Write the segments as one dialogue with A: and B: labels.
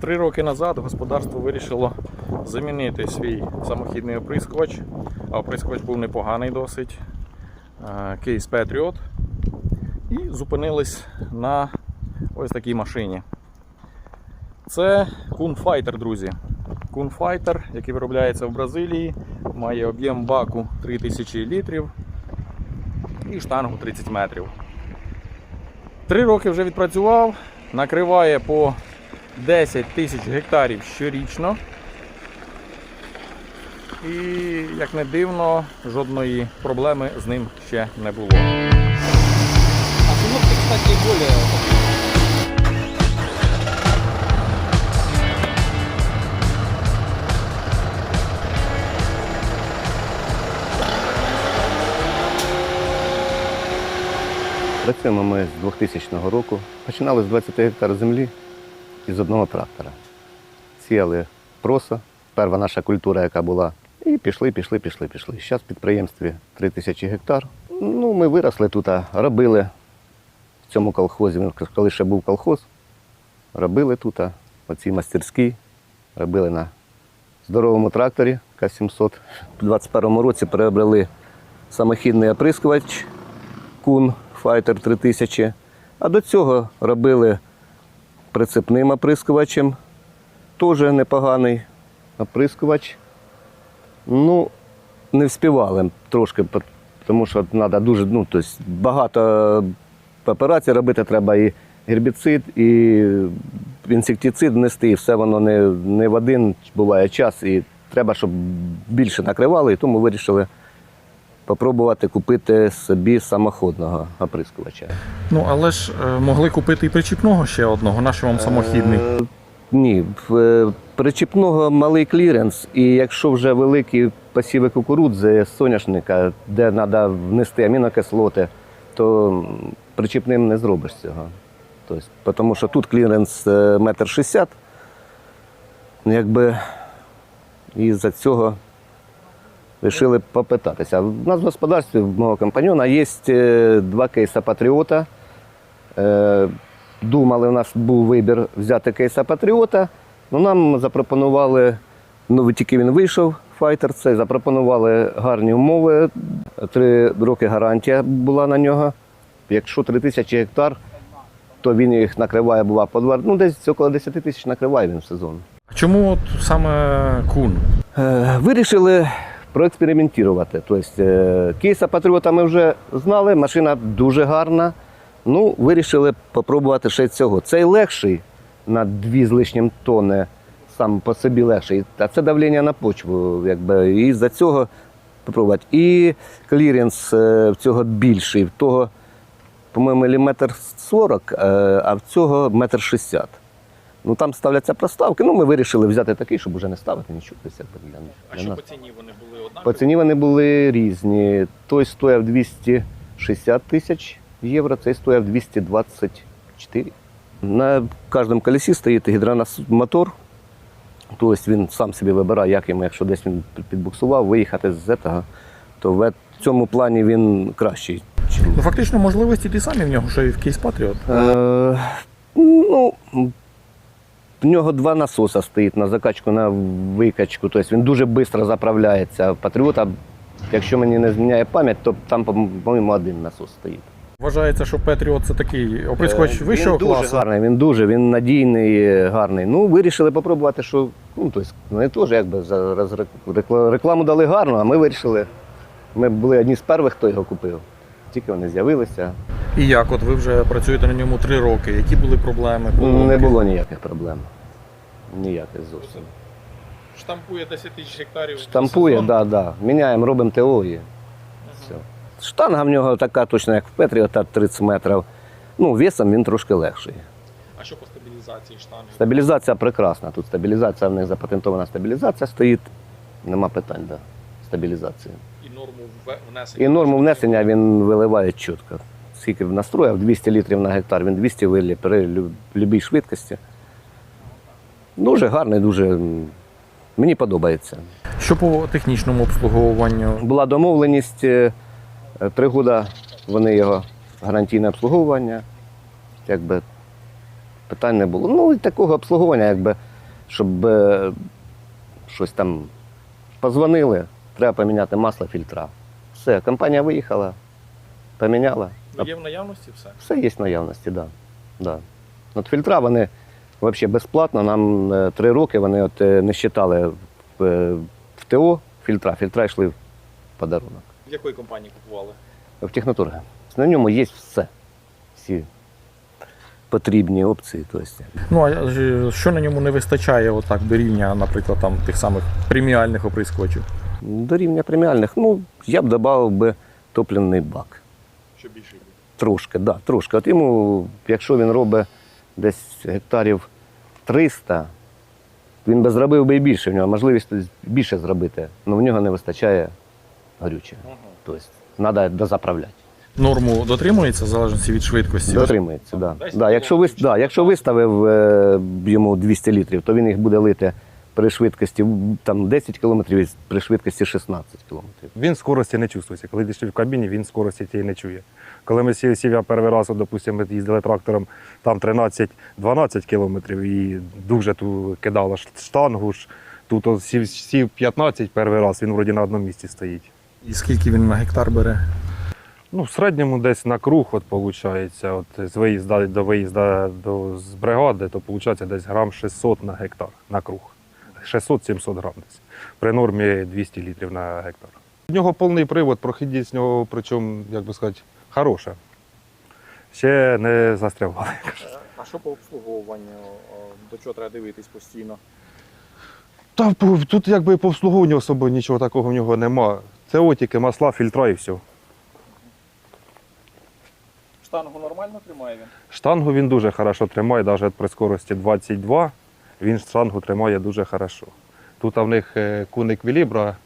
A: Три роки назад господарство вирішило замінити свій самохідний оприскувач. А оприскувач був непоганий досить. е, Кейс Patriot. І зупинились на ось такій машині. Це Fighter, друзі. Fighter, який виробляється в Бразилії, має об'єм баку 3000 літрів і штангу 30 метрів. Три роки вже відпрацював, накриває по 10 тисяч гектарів щорічно. І, як не дивно, жодної проблеми з ним ще не було.
B: А Остановки, кстати, более...
C: Працюємо ми з 2000 року. Починали з 20 гектар землі і з одного трактора. Сіяли проса, перша наша культура, яка була. І пішли, пішли, пішли, пішли. Зараз в підприємстві 3000 гектар. Ну, ми виросли тут, робили в цьому колхозі, ну, коли ще був колхоз, робили тут, оці мастерські, робили на здоровому тракторі К-700. У 2021 році приобрели самохідний оприскувач Кун Fighter 3000. А до цього робили прицепним оприскувачем. Теж непоганий оприскувач. Ну, не вспівали трошки, тому що треба дуже, ну, тобто багато операцій робити, треба і гербіцид, і інсектицид внести, і все воно не, не в один буває час. І треба, щоб більше накривали, і тому вирішили попробувати купити собі самоходного оприскувача.
A: Ну, але ж е, могли купити і причіпного ще одного, наш вам самохідний.
C: Е, Ні, в е, причіпного малий кліренс, і якщо вже великі посіви кукурудзи, соняшника, де треба внести амінокислоти, то причіпним не зробиш цього. Тобто, тому що тут кліренс е, метр шістдесят, якби і за цього вирішили попитатися. У нас в господарстві в мого компаньона є е, два кейса Патріота. Е, Думали, у нас був вибір взяти кейса Патріота. Ну, нам запропонували, ну тільки він вийшов, файтер цей, запропонували гарні умови. Три роки гарантія була на нього. Якщо 3 тисячі гектар, то він їх накриває, бува по два. Ну, десь около 10 тисяч накриває він в сезон.
A: А чому от саме кун?
C: Е, Вирішили проекспериментувати. Тобто, е, кейса Патріота ми вже знали, машина дуже гарна. Ну, вирішили спробувати ще цього. Цей легший на 2 з лишнім тонни, сам по собі легший. А це давлення на почву, якби. І за цього спробувати. І кліренс е, в цього більший, в того, по-моєму, міліметр 40, е, а в цього метр 60. Ну там ставляться проставки. Ну, ми вирішили взяти такий, щоб вже не ставити нічого. Тобто, якби для, для нас.
A: ціні вони були однакові?
C: По ціні вони були різні. Той стояв 260 тисяч євро, цей стояв 224. На кожному колесі стоїть гідромотор. Тобто він сам собі вибирає, як йому, якщо десь він підбуксував, виїхати з цього, то в цьому плані він кращий.
A: Ну, фактично, можливості ті самі в нього, що і в кейс Patriot.
C: Е, ну, в нього два насоси стоїть на закачку, на викачку. Тобто він дуже швидко заправляється. Патріота, якщо мені не зміняє пам'ять, то там, по-моєму, один насос стоїть.
A: Вважається, що Patriot це такий оприскувач
C: Е,
A: вищого
C: він дуже гарний, він дуже, він надійний, гарний. Ну, вирішили спробувати, що ну, тобто, вони теж якби рекламу дали гарну, а ми вирішили. Ми були одні з перших, хто його купив. Тільки вони з'явилися.
A: І як? От ви вже працюєте на ньому три роки. Які були проблеми?
C: Не було ніяких проблем. Ніяких зовсім.
A: Штампує 10 тисяч гектарів.
C: Штампує, так, да, да. Міняємо, робимо ТО і все. Штанга в нього така точно, як в Петрі, та 30 метрів. Ну, весом він трошки легший.
A: А що по стабілізації штанги?
C: Стабілізація прекрасна. Тут стабілізація, в них запатентована стабілізація стоїть. Нема питань до стабілізації.
A: І норму внесення.
C: І норму внесення він виливає чітко. Скільки в настроїв, 200 літрів на гектар, він 200 вилє при будь-якій швидкості. Дуже гарний, дуже мені подобається.
A: Що по технічному обслуговуванню?
C: Була домовленість е, три роки вони його гарантійне обслуговування. Якби питань не було. Ну і такого обслуговування, якби щоб е, щось там позвонили, треба поміняти масло фільтра. Все, компанія виїхала, поміняла.
A: Ну, Є в наявності все.
C: Все є в наявності, так. Да. Да. От фільтра вони взагалі безплатно. Нам е, три роки вони от, е, не вважали в, е, в ТО фільтра. Фільтра йшли в подарунок.
A: В якої компанії купували?
C: В технотурги. На ньому є все. Всі потрібні опції. Тобто.
A: Ну а що на ньому не вистачає, отак до рівня, наприклад, там тих самих преміальних оприскувачів?
C: До рівня преміальних, ну, я б додав би топливний бак.
A: Що більше буде?
C: Трошки, да, трошки. От йому, якщо він робить десь гектарів 300, він би зробив би і більше, в нього можливість більше зробити, але в нього не вистачає горючого. Тобто треба дозаправляти.
A: Норму дотримується в залежності від швидкості.
C: Дотримується, да. Да, якщо, ви, да, якщо виставив е, йому 200 літрів, то він їх буде лити при швидкості там, 10 км, при швидкості 16 км.
B: Він скорості не чувствується. Коли йдеш в кабіні, він скорості тієї не чує. Коли ми сів, сів я перший раз, допустимо, їздили трактором там 13-12 кілометрів і дуже ту кидало штангу. ж. Тут от, сів, сів 15 перший раз, він вроді на одному місці стоїть.
A: І скільки він на гектар бере?
B: Ну, в середньому десь на круг, от, виходить, от, з виїзда до виїзду до, з бригади, то виходить десь грам 600 на гектар на круг. 600-700 грам десь. При нормі 200 літрів на гектар. У нього повний привод, прохідність нього, причому, як би сказати, хороша. Ще не застрягали.
A: А що по обслуговуванню? До чого треба дивитись постійно?
B: Та тут якби по обслуговуванню особо нічого такого в нього нема. Це отіки, масла, фільтра і все.
A: Штангу нормально тримає він?
B: Штангу він дуже хорошо тримає, навіть при скорості 22 він штангу тримає дуже хорошо. Тут в них е, куник Вілібра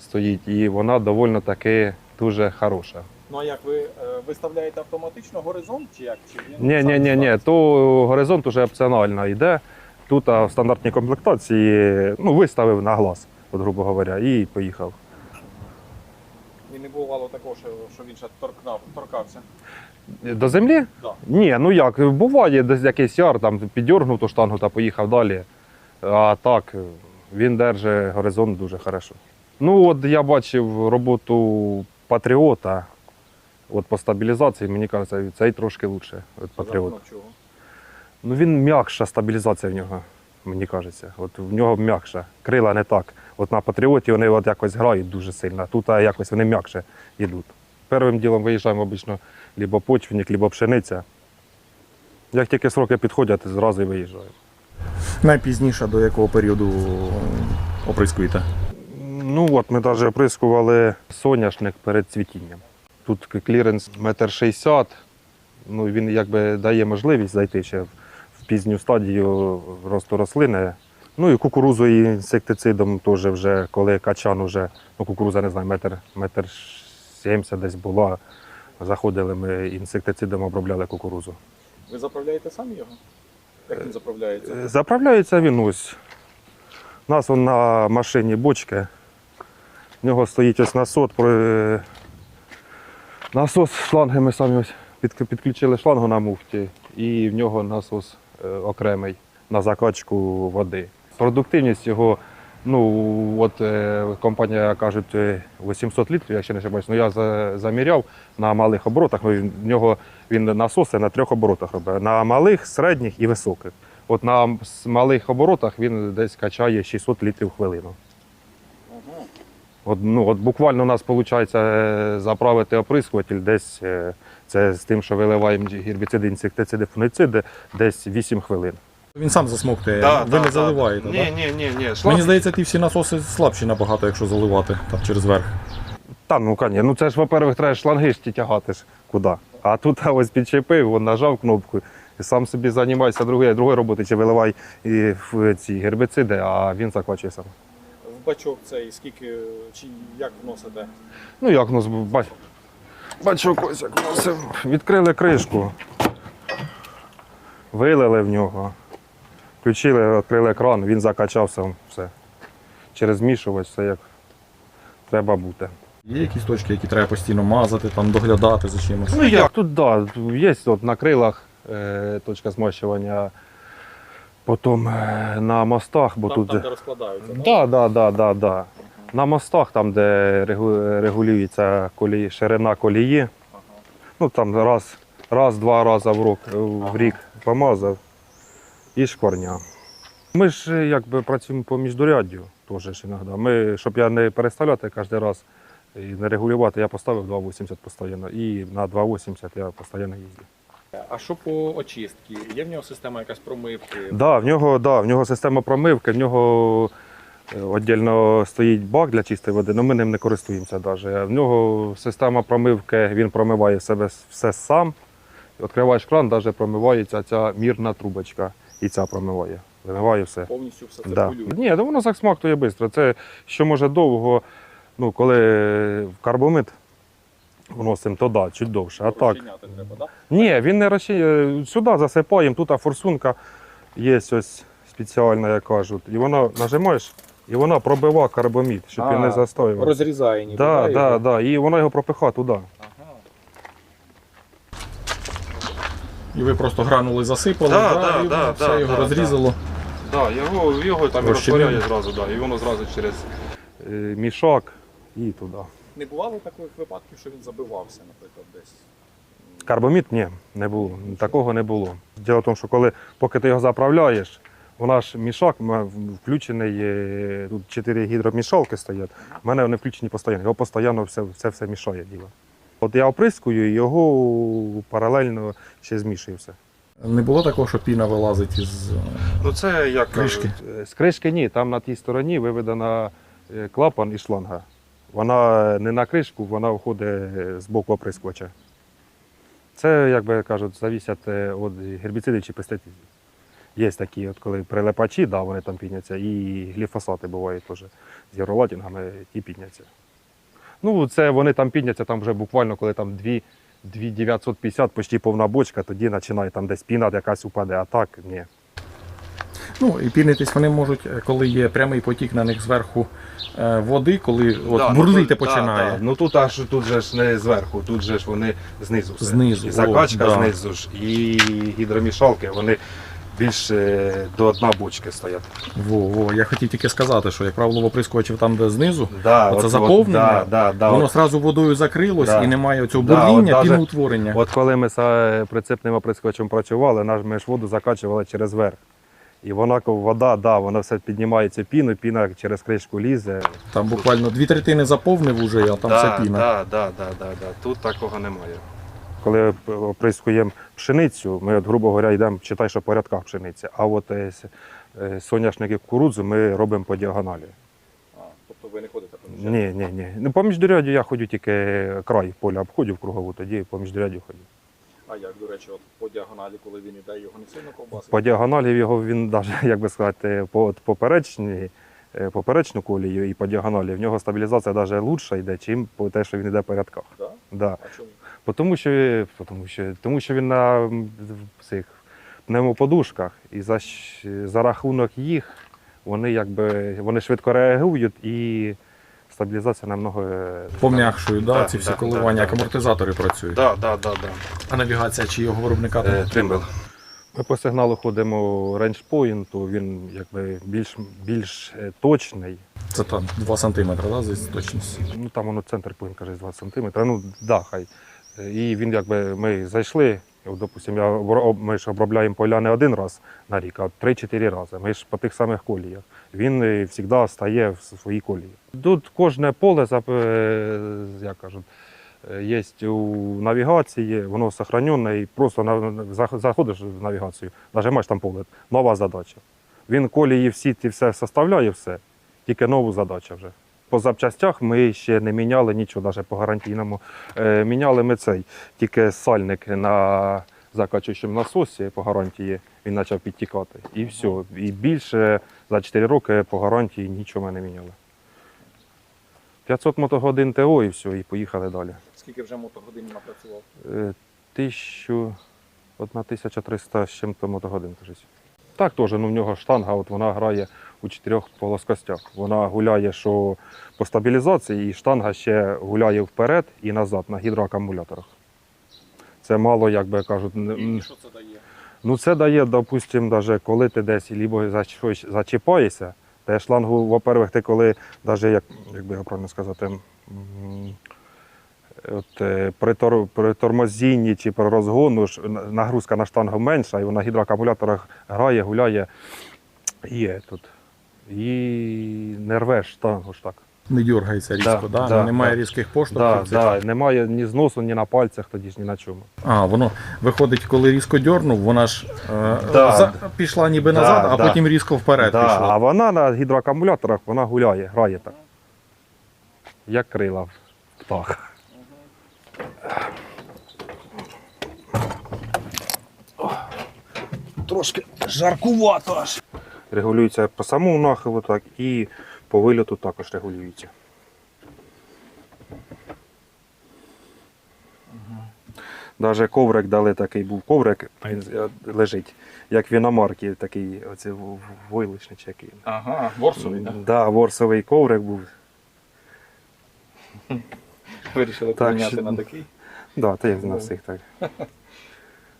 B: стоїть, і вона доволі таки дуже хороша.
A: Ну а як ви е, виставляєте автоматично горизонт чи як? Чи
B: Ні, ні, ні, ні, то горизонт уже опціонально йде. Тут в стандартній комплектації ну, виставив на глаз, от, грубо говоря, і поїхав.
A: І не бувало такого, що, що він ще торкнав, торкався.
B: До землі?
A: Да.
B: Ні, ну як, буває десь якийсь яр, там піддергнув ту штангу та поїхав далі. А так, він держить горизонт дуже хорошо. Ну, от я бачив роботу Патріота. От по стабілізації, мені кажеться, цей трошки краще від Патріота. Ну він м'якша стабілізація в нього, мені кажеться. От в нього м'якша. Крила не так. От на Патріоті вони от якось грають дуже сильно, тут якось вони м'якше йдуть. Першим ділом виїжджаємо обично либо почвенник, либо пшениця. Як тільки сроки підходять, зразу і виїжджаємо.
A: Найпізніше до якого періоду оприскуєте?
B: Ну от ми навіть оприскували соняшник перед цвітінням. Тут кліренс метр шістдесят. Ну, він якби дає можливість зайти ще в пізню стадію росту рослини. Ну і кукурузу і інсектицидом теж вже, коли качан уже, ну кукуруза не знаю, метр, метр сімдесят десь була. Заходили ми інсектицидом обробляли кукурузу.
A: Ви заправляєте самі його? Як він заправляється?
B: Заправляється він ось. У нас он на машині бочки. В нього стоїть ось насос. Насос шланги ми самі ось підключили шлангу на муфті, і в нього насос е, окремий на закачку води. Продуктивність його, ну от е, компанія кажуть, е, 800 літрів, я ще не ошибаюсь, ну я за- заміряв на малих оборотах. Ну, в нього він насоси на трьох оборотах робить. На малих, середніх і високих. От на малих оборотах він десь качає 600 літрів в хвилину. От, ну, от буквально у нас виходить заправити оприскуватель десь е, це з тим, що виливаємо гербіциди, інсектициди, фунгициди, десь 8 хвилин.
A: Він сам засмоктує, ви не заливаєте,
B: Ні,
A: так?
B: ні, ні, ні.
A: Мені здається, ті всі насоси слабші набагато, якщо заливати там через верх.
B: Та ну конечно. Ну це ж, по-перше, треба шланги ж ті тягати ж куди. А тут а ось підчепив, он нажав кнопку і сам собі займайся другою, другою роботою, чи виливай і в ці гербіциди, а він заквачує сам.
A: В бачок цей скільки чи як вносите?
B: Ну як нас бач. Бачок ось як носив. Відкрили кришку, вилили в нього, включили, відкрили кран, він закачав сам все. Через змішувач все як треба бути.
A: Є якісь точки, які треба постійно мазати, там доглядати за чимось.
B: Ну як тут да, є от на крилах е, точка змащування Потім е, на мостах, бо тут. же-
A: розкладаються.
B: Да, да, да, да, да. На мостах, там, де регу- регулюється колії, ширина колії, ну там раз, раз, два рази в, рок, в рік помазав і шкварня. Ми ж е, якби працюємо по міждуряддю теж іноді. Ми, щоб я не переставляти кожен раз і не регулювати, я поставив 2,80 постійно. І на 2,80 я постійно їздив.
A: А що по очистці? Є в нього система якась промивки?
B: Да, в нього, да, в нього система промивки, в нього е, віддільно стоїть бак для чистої води, але ми ним не користуємося навіть. В нього система промивки, він промиває себе все сам. Відкриваєш кран, навіть промивається ця мірна трубочка. І ця промиває. Вимиває все.
A: Повністю все
B: це
A: Да.
B: Ні, ну воно засмактує швидко. Це що може довго, ну, коли в карбомит вносимо, то да, чуть довше. А так.
A: Розчиняти треба, да?
B: Ні, він не розчиняє. Сюди засипаємо, тут форсунка є ось спеціальна, як кажуть. І вона нажимаєш, і вона пробива карбомід, щоб він не застоював.
A: Розрізає ніби.
B: Да,
A: да,
B: да, да. І вона його пропихає туди.
A: І ви просто гранули засипали,
B: Да,
A: да,
B: да,
A: і
B: да,
A: все
B: да,
A: його
B: да,
A: розрізало.
B: Да, його, його там розтворяє зразу, да, і воно зразу через е, мішок і туди.
A: Не бувало таких випадків, що він забивався, наприклад, десь.
B: Карбомід ні, не було. Такого не було. Діло в тому, що коли поки ти його заправляєш, у наш мішок м- включений, е, тут чотири гідромішалки стоять. У мене вони включені постійно. Його постійно все, все, все мішає діло. От я оприскую, і його паралельно ще змішує все.
A: Не було такого, що піна вилазить із.
B: Ну це як
A: Кришки?
B: е, З кришки ні. Там на тій стороні виведена е, клапан і шланга. Вона не на кришку, вона входить е, з боку оприскувача. Це, як би кажуть, завісять е, від гербіцидів чи пестицидів. Є такі, от коли прилипачі, да, вони там підняться, і гліфосати бувають теж з євролатінгами, ті підняться. Ну, це вони там підняться, там вже буквально, коли там 2, 2950, почти повна бочка, тоді починає там десь піна якась упаде, а так ні.
A: Ну, і пінитись вони можуть, е, коли є прямий потік на них зверху е, води, коли от,
B: Да,
A: бурлити
B: ну,
A: починає.
B: Да, да. Ну тут аж тут же ж не зверху, тут же ж вони знизу. все.
A: Знизу,
B: І
A: о,
B: закачка
A: да.
B: знизу ж, і гідромішалки, вони більш е, до одна бочки стоять.
A: Во, во. Я хотів тільки сказати, що, як правило, в оприскувачів там, де знизу,
B: Да, от-
A: заповнення,
B: от, да, да, да,
A: воно
B: от,
A: одразу водою закрилось
B: Да.
A: і немає цього
B: Да,
A: бурління, піноутворення.
B: от коли ми з е, прицепним оприскувачем працювали, наш ми ж воду закачували через верх. І вона вода, да, вона все піднімається піну, піна через кришку лізе.
A: Там буквально дві третини заповнив уже, а там
B: да,
A: все піна.
B: Да, да, да, да, да. Тут такого немає. Коли оприскуємо пшеницю, ми, от, грубо говоря, йдемо, читай, що по рядках пшениці. А от е, е, соняшник кукурудзу ми робимо по діагоналі.
A: тобто ви не ходите по
B: Ні, ні, ні. Ну, по міждуряді я ходжу тільки край поля обходжу в кругову, тоді по міждуряді ходжу.
A: А як, до речі, от по діагоналі, коли він іде, його не сильно ковбасить?
B: По діагоналі його він навіть, як би сказати, по поперечній, е, поперечну колію і по діагоналі в нього стабілізація навіть лучша йде, чим по те, що він йде по рядках.
A: Да?
B: Да.
A: А чому?
B: Тому що, тому що, тому що він на цих пневмоподушках, і за, за рахунок їх вони якби вони швидко реагують і стабілізація намного е,
A: Пом'якшують, да,
B: Да,
A: ці всі
B: да,
A: коливання,
B: да,
A: як
B: да.
A: амортизатори працюють.
B: Да, да, да, да.
A: А навігація чи його виробника?
B: Е, Тримбл. Ми по сигналу ходимо рейндж-поінту, він якби більш, більш е, точний.
A: Це там 2 см, да, за точність.
B: Ну там воно центр повинен каже 20 см. Ну да, хай. Е, І він якби ми зайшли. от, Допустим, я ми ж обробляємо поля не один раз на рік, а 3-4 рази. Ми ж по тих самих коліях. Він е, завжди стає в своїй колії. Тут кожне поле е, як кажуть, е, є у навігації, воно сохранене, і просто заходиш в навігацію, нажимаєш там поле, нова задача. Він колії всі ті все составляє, все, тільки нову задачу вже. По запчастях ми ще не міняли нічого, навіть по гарантійному. Е, міняли ми цей тільки сальник на закачуючому насосі по гарантії, він почав підтікати. І все. І більше за 4 роки по гарантії нічого ми не міняли. 500 мотогодин ТО і все, і поїхали далі.
A: Скільки вже мотогодин напрацював?
B: Е, Тисячу, 1300 з чим-то мотогодин. кажуть. Так теж, ну в нього штанга, от вона грає у чотирьох плоскостях. Вона гуляє, що по стабілізації, і штанга ще гуляє вперед і назад на гідроакумуляторах. Це мало, як би кажуть, н-
A: що це дає?
B: Ну це дає, допустим, даже коли ти десь лібо за щось зачіпаєшся, та шлангу, во-первых, ти коли, навіть як, як би його правильно сказати, от, е, при, тор, при тормозінні чи при розгону ж нагрузка на штангу менша, і вона на гідроакумуляторах грає, гуляє і, е, тут, і не рвеш штангу ж так.
A: Не дергається різко,
B: Да,
A: да?
B: да,
A: немає
B: да.
A: різких поштовхів.
B: да, немає ні зносу, ні на пальцях, тоді ж ні на чому.
A: А, воно виходить, коли різко дьорнув, вона ж е,
B: Да.
A: за- пішла ніби
B: Да,
A: назад, а
B: да.
A: потім різко вперед
B: Да,
A: пішла.
B: а вона на гідроакумуляторах вона гуляє, грає так. Як крила в птаха. Трошки жаркувато аж. Регулюється по самому нахилу так і по вильоту також регулюється. Даже коврик дали такий був коврик, він е, лежить, як в іномарки, такий оце в- в- який.
A: Ага, ворсовий, так?
B: Да, ворсовий коврик був.
A: Вирішили поміняти на такий.
B: Да, та як на всіх так.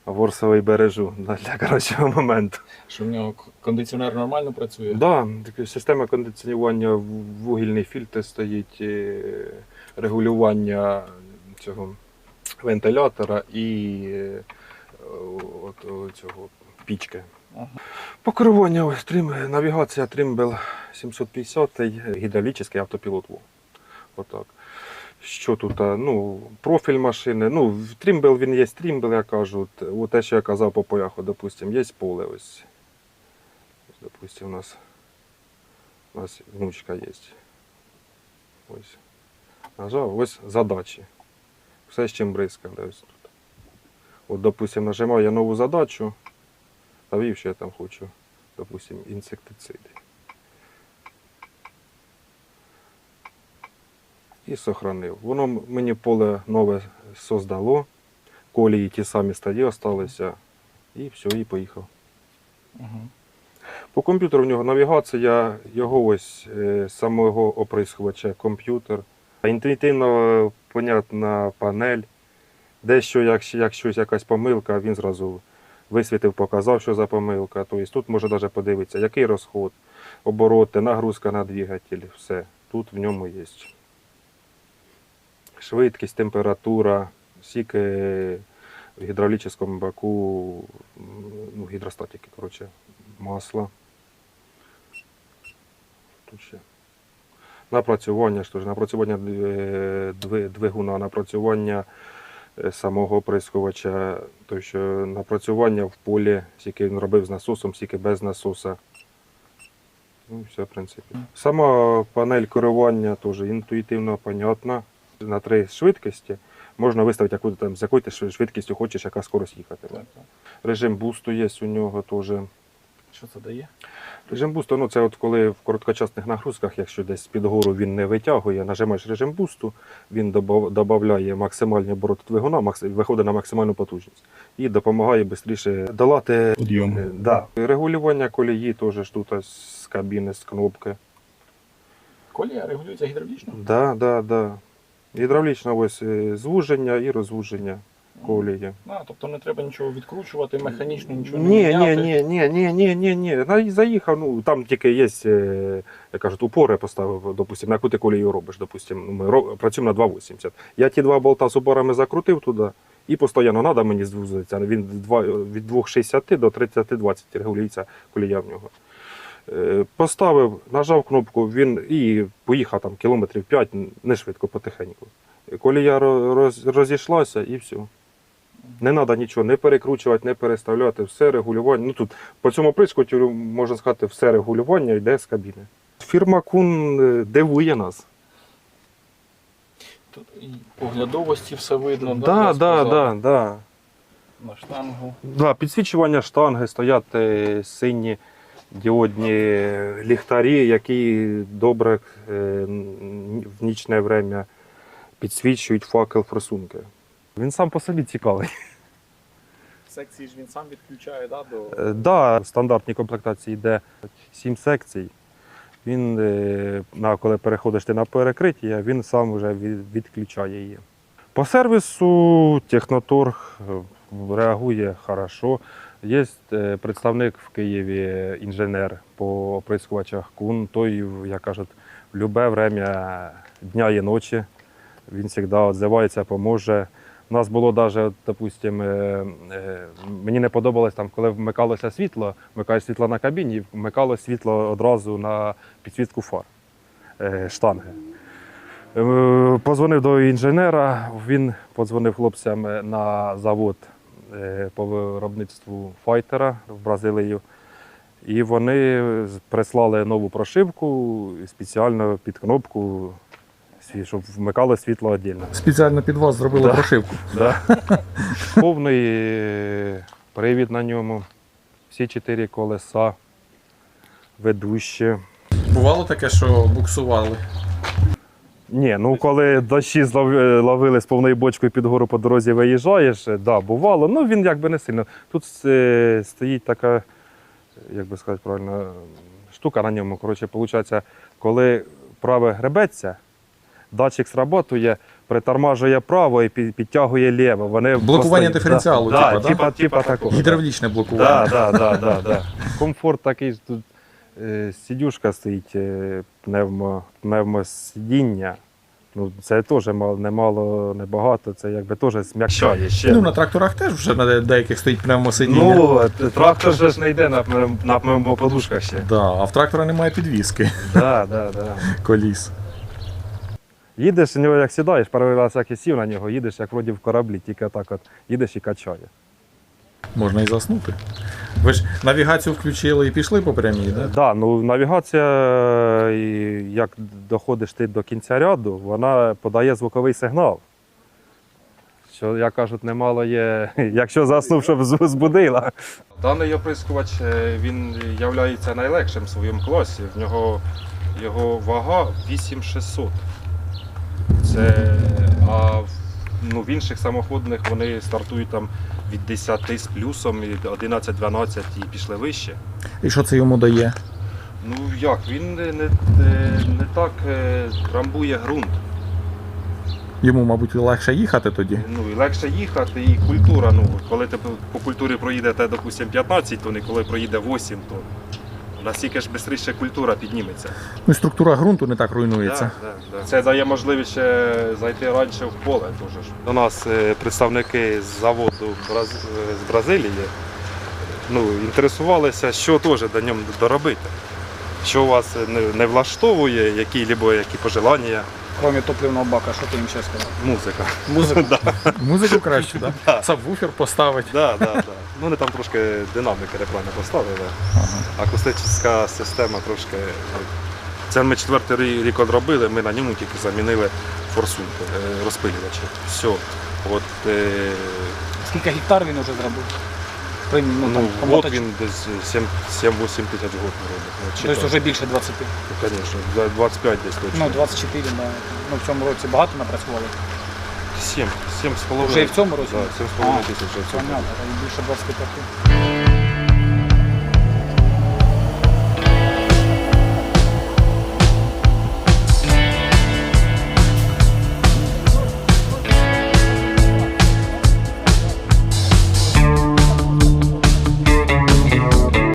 B: Ворсовий бережу для кращого моменту.
A: Що в нього кондиціонер нормально працює?
B: Да, система кондиціонування, вугільний фільтр стоїть, е, регулювання цього вентилятора і е, от, цього пічки.
A: Ага.
B: По ось трим, навігація Trimble 750 гідравлічний автопілот. Отак. Що тут? Ну, профіль машини. Ну, Trimble він є Trimble, я кажу. От, те, що я казав по пояху, допустим, є поле ось. Допустим, у нас, у нас внучка є. Ось. Нажав, ось задачі. Все з чим бризкали ось тут. От, допустим, нажимаю я нову задачу. А вів, що я там хочу, допустим, інсектициди. І сохранив. Воно мені поле нове создало, колії ті самі стаді залишилися, і все, і поїхав. По комп'ютеру в нього навігація, його ось е, самого оприскувача комп'ютер. Інтуїтивно понятна панель. Дещо, якщо, якщо якась помилка, він зразу висвітив, показав, що за помилка. Тобто тут можна навіть подивитися, який розход, обороти, нагрузка на двигатель, все. Тут в ньому є. Швидкість, температура, скільки в гідравлічному баку, ну, гідростатики, коротше, масла. Тут ще. Напрацювання, що ж, напрацювання е, дви- двигуна, напрацювання е, самого оприскувача, то що напрацювання в полі, скільки він робив з насосом, скільки без насоса. Ну, все, в принципі. Сама панель керування теж інтуїтивно понятна. На три швидкості можна виставити, яку там, з якою ти швидкістю хочеш, яка скорость їхати.
A: Так, так.
B: Режим бусту є у нього теж.
A: Що це дає?
B: Режим бусту, ну це от коли в короткочасних нагрузках, якщо десь під гору він не витягує, нажимаєш режим бусту, він додає максимальні обороти двигуна, виходить на максимальну потужність і допомагає швидше долати. Е, Да. Регулювання колії теж ж тут з кабіни, з кнопки.
A: Колія регулюється гідравлічно?
B: Да, да, да. Гідравлічне ось е, звуження і розвуження колії.
A: А, тобто не треба нічого відкручувати, механічно нічого не
B: Ні, ні,
A: міняти.
B: ні, ні, ні, ні, ні, ні. На- Заїхав, ну там тільки є, е, як кажуть, упори поставив, допустим, на яку ти колію робиш, допустим, ну, ми працюємо на 2,80. Я ті два болта з упорами закрутив туди і постійно треба мені звузитися. Він від 2,60 до 30-20 регулюється колія в нього. Е, Поставив, нажав кнопку, він і поїхав там кілометрів 5, не швидко, потихеньку. Колія ро- роз- розійшлася і все. Не треба нічого не перекручувати, не переставляти, все регулювання. Ну тут по цьому прискотю, можна сказати, все регулювання йде з кабіни. Фірма Кун е, дивує нас.
A: Тут і по глядовості все видно,
B: Да, да, да, да.
A: на штангу.
B: Да, підсвічування штанги, стоять е, сині діодні ліхтарі, які добре е, в нічне время підсвічують факел форсунки. Він сам по собі цікавий.
A: Секції ж він сам відключає, да, до.
B: Е, Да, в стандартній комплектації йде 7 секцій. Він, е, на, коли переходиш ти на перекриття, він сам вже відключає її. По сервісу Техноторг реагує хорошо. Є е, представник в Києві, е, інженер по оприскувачах Кун. Той, як кажуть, в любе время дня і ночі. Він завжди відзивається, поможе. У нас було навіть, допустимо, мені не подобалось там, коли вмикалося світло, вмикаєш світло на кабіні, і вмикалося світло одразу на підсвітку фар е, штанги. Е, Позвонив до інженера, він подзвонив хлопцям на завод е, по виробництву файтера в Бразилію. І вони прислали нову прошивку спеціально під кнопку, щоб вмикало світло віддільно.
A: Спеціально під вас зробили
B: Да.
A: прошивку.
B: Да. Повний е, привід на ньому, всі чотири колеса, ведущі.
A: Бувало таке, що буксували.
B: Ні, ну коли дощі злови- ловили з повною бочкою під гору по дорозі виїжджаєш, е, да, бувало. Ну він якби не сильно. Тут е, стоїть така, як би сказати правильно, штука на ньому. Коротше, виходить, коли праве гребеться, датчик сработує, притормажує право і пі- підтягує ліво. Вони
A: Блокування
B: постійно-
A: диференціалу,
B: да,
A: типа, да?
B: типа, типа такого.
A: Гідравлічне
B: Да,
A: блокування.
B: да, да, да, да. Комфорт такий ж тут е, сидюшка стоїть, е, пневмо, пневмосидіння. Ну, це теж немало, небагато, це якби теж зм'якшає ще.
A: Ну, на тракторах теж вже на деяких стоїть пневмосидіння.
B: Ну, трактор же ж не йде на, на пневмоподушках ще.
A: Да, а в трактора немає підвіски
B: Да, да, да.
A: коліс.
B: Їдеш на нього, як сідаєш, перший раз як і сів на нього, їдеш, як вроді в кораблі, тільки так от їдеш і качає.
A: Можна і заснути. Ви ж навігацію включили і пішли по прямій,
B: Так,
A: да?
B: да, ну навігація, як доходиш ти до кінця ряду, вона подає звуковий сигнал. Що, як кажуть, немало є, якщо заснув, щоб збудила. Даний оприскувач е, він є найлегшим в своєму класі. В нього його вага 8600. Це, а ну, в інших самоходних вони стартують там від 10 з плюсом, і 11-12 і пішли вище.
A: І що це йому дає?
B: Ну як, він не, не, не так е, трамбує ґрунт.
A: Йому, мабуть, легше їхати тоді.
B: Ну і легше їхати, і культура. Ну, коли ти по- по культурі проїдете, допустимо, 15 тонн, і коли проїде 8 тонн, настільки ж швидше культура підніметься.
A: Ну, і структура ґрунту не так руйнується.
B: Да, да, да. Це дає можливість ще зайти раніше в поле. Дуже. ж. До нас е, представники з заводу Браз- е, з Бразилії ну, інтересувалися, що теж до ньому доробити. Що вас не, влаштовує, які, які пожелання,
D: Кроме топливного бака, що ти їм ще сказав?
B: музика.
D: Музику.
A: Музику краще, так? Да? Сабвуфер поставить.
B: Да, да, да. Ну, вони там трошки динаміки неправильно поставили. Акустична система трошки. ну, Це ми четвертий рік одробили, ми на ньому тільки замінили форсунки, е, розпилювачі. Все. От, е,
D: Скільки гектар він вже зробив? Ну,
B: ну,
D: там, по
B: от він десь 7 7-8 тисяч год робить. Ну,
D: Тобто вже більше 20.
B: Ну, Звісно, 25 десь точно.
D: Ну, 24, да. Ну, в цьому році багато напрацювали.
B: 7, 7,5.
D: Вже і в цьому році?
B: Да, 7 з половиною
D: А,
B: тисяч.
D: Понятно, більше 25.